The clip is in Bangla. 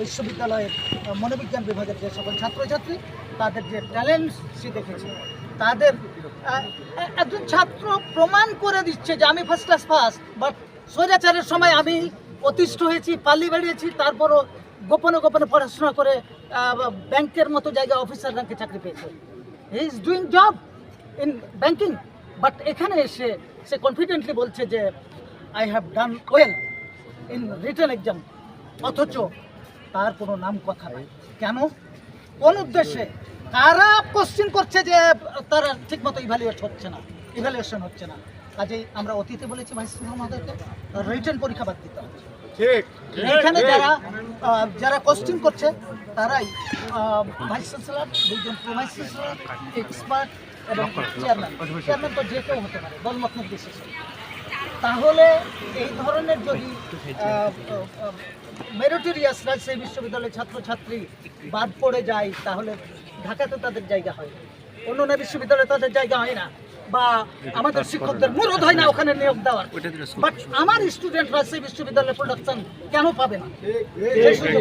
বিশ্ববিদ্যালয়ের মনোবিজ্ঞান বিভাগের যে সকল ছাত্রছাত্রী, তাদের যে ট্যালেন্ট সে দেখেছে। তাদের একজন ছাত্র প্রমাণ করে দিচ্ছে যে আমি ফার্স্ট ক্লাস পাস বাট স্বৈরাচারের সময় আমি অতিষ্ঠ হয়েছি পাল্লি বেরিয়েছি তারপরও গোপনে গোপনে পড়াশোনা করে ব্যাংকের মতো জায়গায় অফিসার র্যাঙ্কে চাকরি পেয়েছে। He is doing job in banking but এখানে এসে সে কনফিডেন্টলি বলছে যে I have done well in return exam অথচ তার কোনো নাম কথা নেই। কেন? কোন উদ্দেশ্যে? কারা কোশ্চিন করছে যে তারা ঠিকমতো ইভ্যালুয়েট হচ্ছে না ইভ্যালুয়েশন হচ্ছে না। কাজেই আমরা অতীতে বলেছি ভাইস মহোদয়কে রিটেন পরীক্ষা বাদ দিতে হবে। এখানে যারা যারা কোশ্চিন করছে তারাই ভাইস চ্যান্সেলর দুজন ভাইস চ্যান্সেলর এক্সপার্ট এবং চেয়ারম্যান চেয়ারম্যান তো যে কেউ হতে পারে দলমত নির্বিশেষে তাহলে এই ধরনের যদি মেরিটোরিয়াস রাজশাহী বিশ্ববিদ্যালয়ের ছাত্রছাত্রী বাদ পড়ে যায় তাহলে ঢাকাতে তাদের জায়গা হয় অন্য অন্য বিশ্ববিদ্যালয়ে তাদের জায়গা হয় না। বা আমাদের শিক্ষকদের মুরদ হয় না ওখানে নিয়োগ দেওয়ার। বাট আমার স্টুডেন্ট রাজশাহী বিশ্ববিদ্যালয়ের প্রোডাকশন কেন পাবে না? সেই